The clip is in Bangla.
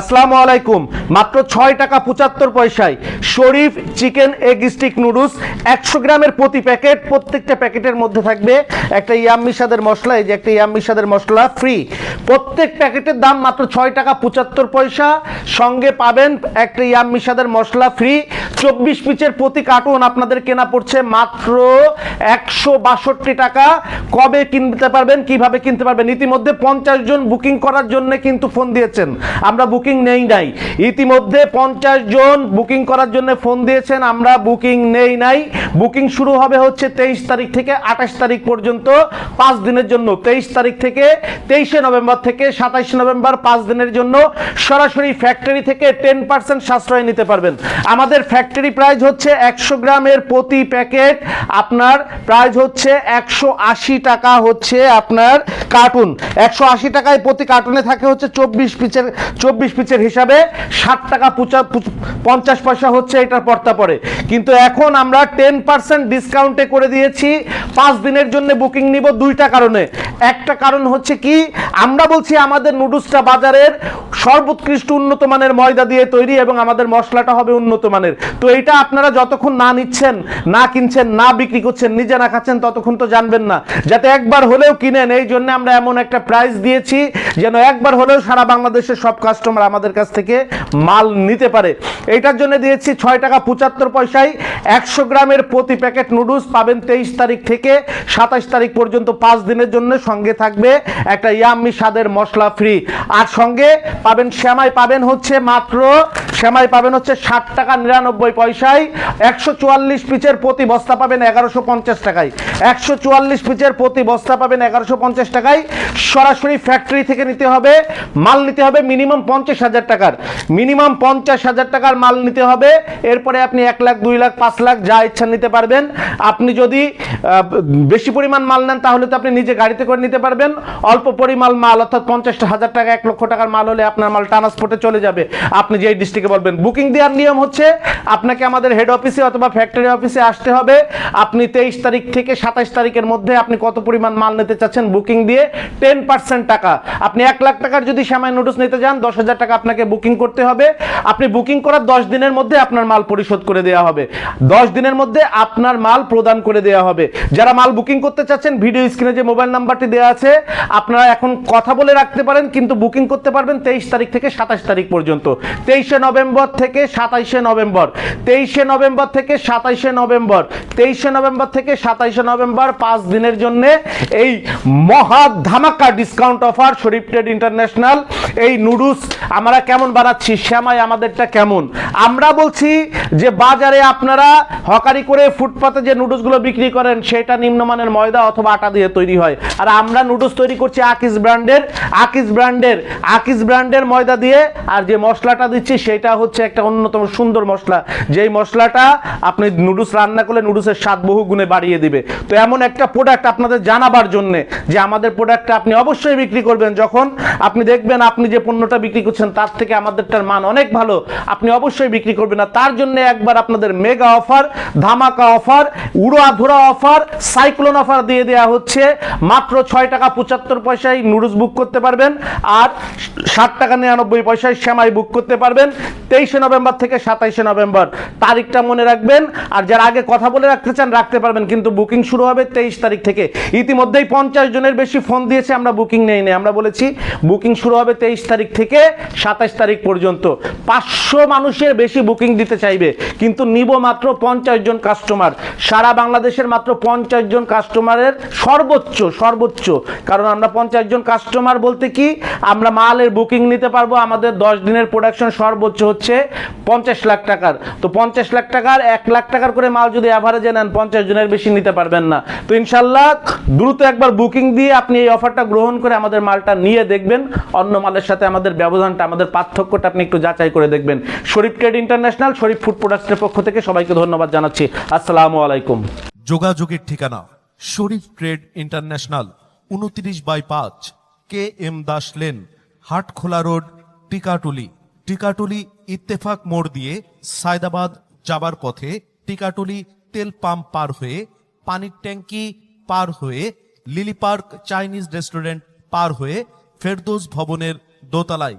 আসসালামু আলাইকুম। মাত্র ছয় টাকা পঁচাত্তর পয়সায় Sharif chicken egg stick noodles একশো গ্রামের প্রতি প্যাকেট, প্রত্যেকটা প্যাকেটের মধ্যে থাকবে একটা ইয়াম্মি স্বাদের মশলা, এই যে একটা ইয়াম্মি স্বাদের মশলা ফ্রি প্রত্যেক প্যাকেটের দাম মাত্র ছয় টাকা পঁচাত্তর পয়সা। সঙ্গে পাবেন একটা ইয়াম্মি স্বাদের মশলা ফ্রি চব্বিশ পিচের প্রতি কার্টুন আপনাদের কেনা পড়ছে মাত্র একশো বাষট্টি টাকা। কবে কিনতে পারবেন, কীভাবে কিনতে পারবেন, ইতিমধ্যে পঞ্চাশ জন বুকিং করার জন্য কিন্তু ফোন দিয়েছেন। আমরা বুকিং নেই নাই। ইতিমধ্যে পঞ্চাশ জন বুকিং করার জন্য ফোন দিয়েছেন, আমরা বুকিং নেই নাই। বুকিং শুরু হবে হচ্ছে তেইশ তারিখ থেকে আঠাশ তারিখ পর্যন্ত, পাঁচ দিনের জন্য। তেইশ তারিখ থেকে তেইশে নভেম্বর থেকে সাতাইশে নভেম্বর, পাঁচ দিনের জন্য সরাসরি ফ্যাক্টরি থেকে টেন পার্সেন্ট সাশ্রয় নিতে পারবেন। আমাদের ফ্যাক্টরি প্রাইস হচ্ছে একশো গ্রামের প্রতি প্যাকেট। আপনার প্রাইস হচ্ছে একশো আশি টাকা হচ্ছে আপনার কার্টুন একশো আশি টাকায় প্রতি কার্টুনে থাকে হচ্ছে চব্বিশ পিচের চব্বিশ পিচের হিসাবে ষাট টাকা পঞ্চাশ পয়সা হচ্ছে এটার পর্তা পরে। কিন্তু এখন আমরা টেন পার্সেন্ট ডিসকাউন্টে করে দিয়েছি। পাঁচ দিনের জন্য বুকিং নিব দুইটা কারণে। একটা কারণ হচ্ছে কি, আমরা বলছি আমাদের নুডলসটা বাজারের সর্বোৎকৃষ্ট উন্নত মানের ময়দা দিয়ে তৈরি এবং আমাদের মশলাটা হবে উন্নত মানের। তো এটা আপনারা যতক্ষণ না নিচ্ছেন, না কিনছেন, না বিক্রি করছেন, নিজে না খাচ্ছেন, ততক্ষণ তো জানবেন না। যাতে একবার হলেও কিনেন, এই জন্য আমরা এমন একটা প্রাইস দিয়েছি, যেন একবার হলেও সারা বাংলাদেশের সব কাস্টমার আমাদের কাছ থেকে মাল নিতে পারে। এইটার জন্য দিয়েছি ছয় টাকা পঁচাত্তর পয়সায় একশো গ্রামের প্রতি প্যাকেট নুডলস পাবেন তেইশ তারিখ থেকে সাতাশ তারিখ পর্যন্ত, পাঁচ দিনের জন্য সঙ্গে থাকবে একটা ইয়াম্মি স্বাদের মশলা ফ্রি। আর সঙ্গে পাবেন শ্যামাই, পাবেন হচ্ছে মাত্র, শ্যামাই পাবেন হচ্ছে ষাট টাকা নিরানব্বই পয়সায় একশো চুয়াল্লিশ পিচের প্রতি বস্তা পাবেন এগারোশো পঞ্চাশ টাকায়। একশো চুয়াল্লিশ পিচের প্রতি বস্তা পাবেন এগারোশো পঞ্চাশ টাকায়। সরাসরি ফ্যাক্টরি থেকে নিতে হবে, মাল নিতে হবে মিনিমাম পঞ্চাশ হাজার টাকার। মিনিমাম পঞ্চাশ হাজার টাকার মাল নিতে হবে। এরপরে আপনি এক লাখ, দুই লাখ, পাঁচ লাখ যা ইচ্ছা নিতে পারবেন। আপনি যদি বেশি পরিমাণ মাল নেন, তাহলে তো আপনি নিজে গাড়িতে করে নিতে পারবেন। অল্প পরিমাণ মাল, অর্থাৎ পঞ্চাশ হাজার টাকা, এক লক্ষ টাকার মাল হলে আপনার মাল ট্রান্সপোর্টে চলে যাবে। আপনি যেই ডিস্ট্রিক্টে বলবেন বুকিং দেওয়ার নিয়ম হচ্ছে, আপনাকে আমাদের হেড অফিসে অথবা ফ্যাক্টরি অফিসে আসতে হবে। আপনি তেইশ তারিখ থেকে সাতাশ তারিখের মধ্যে আপনি কত পরিমাণ মাল নিতে চাচ্ছেন বুকিং দিয়ে টেন পার্সেন্ট টাকা। আপনি এক লাখ টাকার যদি শ্যামাই নুডলস নিতে যান, দশ হাজার টাকা আপনাকে বুকিং করতে হবে। আপনি বুকিং করার দশ দিনের মধ্যে আপনার মাল পরিশোধ করে দেওয়া হবে। দশ দিনের মধ্যে আপনার মাল প্রদান করে দেওয়া হবে। যারা মাল বুকিং করতে চাচ্ছেন, ভিডিও স্ক্রিনে যে মোবাইল নাম্বারটি দেওয়া আছে, আপনারা এখন কথা বলে রাখতে পারেন, কিন্তু বুকিং করতে পারবেন তেইশ তারিখ থেকে সাতাশ তারিখ পর্যন্ত। তেইশে নভেম্বর থেকে সাতাইশে নভেম্বর। তেইশে নভেম্বর থেকে সাতাইশে নভেম্বর। তেইশে নভেম্বর থেকে সাতাইশে নভেম্বর, পাঁচ দিনের জন্য এই মহা ধামাকা discount offer Sharif trade international এই নুডলস আমরা কেমন বানাচ্ছি, শ্যামাই আমাদেরটা কেমন? আমরা বলছি যে বাজারে আপনারা হকারি করে ফুটপাতে যে নুডলসগুলো বিক্রি করেন, সেটা নিম্নমানের ময়দা অথবা আটা দিয়ে তৈরি হয়। আর আমরা নুডলস তৈরি করছি আকিস ব্র্যান্ডের আকিস ব্র্যান্ডের আকিস ব্র্যান্ডের ময়দা দিয়ে। আর যে মশলাটা দিচ্ছি, সেটা হচ্ছে একটা অন্যতম সুন্দর মশলা। যেই মশলাটা আপনি নুডলস রান্না করলে নুডলসের স্বাদ বহু গুণে বাড়িয়ে দিবে। তো এমন একটা প্রোডাক্ট আপনাদের জানাবার জন্যে যে আমাদের প্রোডাক্টটা আপনি অবশ্যই বিক্রি করবেন। যখন আপনি দেখবেন আপনি যে পণ্যটা বিক্রি করছেন তার থেকে আমাদেরটার মান অনেক ভালো। আপনি অবশ্যই বিক্রি করবেন না। তার জন্য একবার আপনাদের মেগা অফার, ধামাকা অফার, উড়ো আধুরা অফার, সাইক্লোন অফার দিয়ে দেওয়া হচ্ছে। মাত্র ছয় টাকা পঁচাত্তর পয়সায় নুডলস বুক করতে পারবেন আর ষাট টাকা নিরানব্বই পয়সায় শ্যামাই বুক করতে পারবেন। তেইশে নভেম্বর থেকে সাতাইশে নভেম্বর। তারিখটা মনে রাখবেন। আর যারা আগে কথা বলে রাখতে চান, রাখতে পারবেন। কিন্তু বুকিং শুরু হবে তেইশ তারিখ থেকে। ইতিমধ্যেই পঞ্চাশ জনের বেশি ফোন দিয়েছে, আমরা বুকিং নেই নেই আমরা বলেছি, বুকিং শুরু হবে তেইশ তারিখ থেকে। সাতাশ তারিখ পর্যন্ত পাঁচশো মানুষের বেশি বুকিং দিতে চাইবে, কিন্তু নিব মাত্র পঞ্চাশ জন কাস্টমার সারা বাংলাদেশের মাত্র পঞ্চাশ জন কাস্টমারের সর্বোচ্চ সর্বোচ্চ। কারণ আমরা পঞ্চাশ জন কাস্টমার বলতে কি? আমরা মালের বুকিং নিতে পারব, আমাদের দশ দিনের প্রোডাকশন সর্বোচ্চ হচ্ছে পঞ্চাশ লাখ টাকার। তো পঞ্চাশ লাখ টাকার, এক লাখ টাকার করে মাল যদি অ্যাভারেজে নেন, পঞ্চাশ জনের বেশি নিতে পারবেন না। তো ইনশাল্লাহ দ্রুত একবার বুকিং দিয়ে আপনি এই অফারটা গ্রহণ করে আমাদের মালটা নিয়ে দেখবেন, অন্য মালের সাথে আমাদের ব্যবধানটা আমাদের পার্থক্যটা আপনি একটু যাচাই করে দেখবেন। Sharif trade international, Sharif food প্রোডাক্টসের পক্ষ থেকে সবাইকে ধন্যবাদ জানাচ্ছি। আসসালামু আলাইকুম। যোগাযোগের ঠিকানা, শরীফ ট্রেড ইন্টারন্যাশনাল, উনত্রিশ বাই পাঁচ, K M Das lane, Hatkhola road, Tikatuli. Tikatuli Ittefaq মোড় দিয়ে সায়দাবাদ যাবার পথে টিকাটুলি তেল পাম্প পার হয়ে, পানির ট্যাঙ্কি পার হয়ে, লিলি পার্ক চাইনিজ রেস্টুরেন্ট পার হয়ে ফেরদৌস ভবনের দোতলায়।